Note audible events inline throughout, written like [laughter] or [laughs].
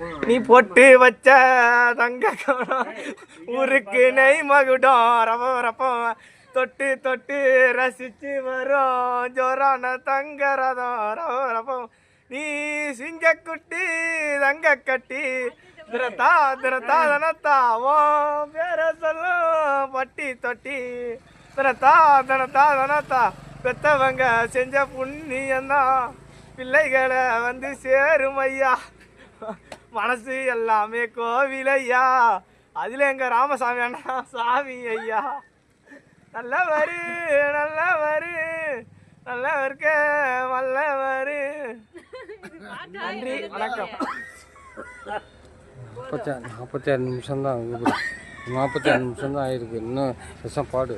நீ பொட்டு வச்ச தங்க கவனம் ஊருக்கு நெய் மகுடம் ரப்பம் ரப்பம் தொட்டு தொட்டு ரசிச்சு வரும். ஜோரான தங்க ரதம் ரவம் ரப்பம் நீ சிங்கக்குட்டி தங்க கட்டி. திரத்தா திரத்தா தனத்தாவோ பேர சொல்லும் பட்டி தொட்டி. திரத்தா தனத்தா தனத்தா. பெத்தவங்க செஞ்ச புண்ணியம்தான். பிள்ளைகளை வந்து சேரும் ஐயா. மனசு எல்லாமே கோவில் ஐயா அதுல எங்க ராமசாமி அண்ணா சாமி ஐயா. நல்லவரு நல்லவரு நல்லவருக்க வல்லவரு. நன்றி வணக்கம். நாற்பத்தி நாற்பத்தி ஆறு நிமிஷம் தான் நாற்பத்தி ஆறு நிமிஷம் தான் ஆயிருக்கு. இன்னும் பாடு.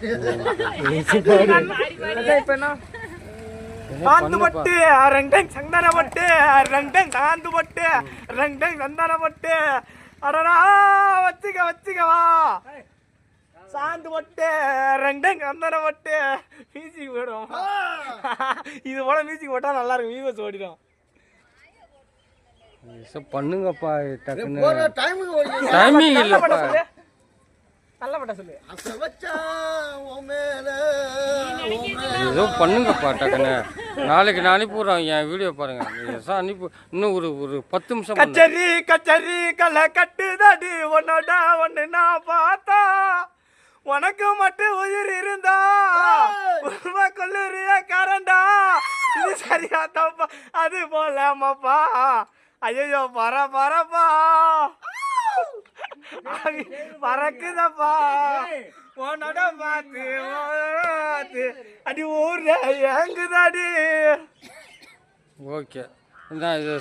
[laughs] இப்ப என்ன? காந்து பட்டு ரெண்டங் சந்தன பட்டு ரெண்டங் காந்து பட்டு ரெண்டங் சந்தன பட்டு. அடடா வச்சுக்க வச்சுக்க வா. சாந்து பட்டு ரெண்டங் சந்தன பட்டு. மியூசிக் போடும் இது போல மியூசிக் போட்டா நல்லா இருக்கும் வியூவர்ஸ் ஓடிடும். பண்ணுங்கப்பா டக்குன்னு. டைமிங் நல்ல பட்ட இல்லைப்பா. சொல்லு. நல்ல பட்ட சொல்லு. ஏதோ பண்ணுங்கப்பா டக்குன்னு நாளைக்கு நான் அனுப்பிவிட்றேன் என் வீடியோ பாருங்க. அனுப்பி இன்னும் ஒரு ஒரு பத்து நிமிஷம். கச்சேரி கச்சேரி களை கட்டுதடி உன்னோட ஒண்ணு நான் பார்த்தா. உனக்கு மட்டும் உயிர் இருந்தா. உண்மை கொல்லுறிய கரண்டா. இது சரியா தப்பா. அது போலாமப்பா. ஐயோ பர பரப்பா. பறக்குதப்பா. உன்னோட பார்த்து அடி ஊர்ல ஏங்குதாடி. ஓகே. இதான் இது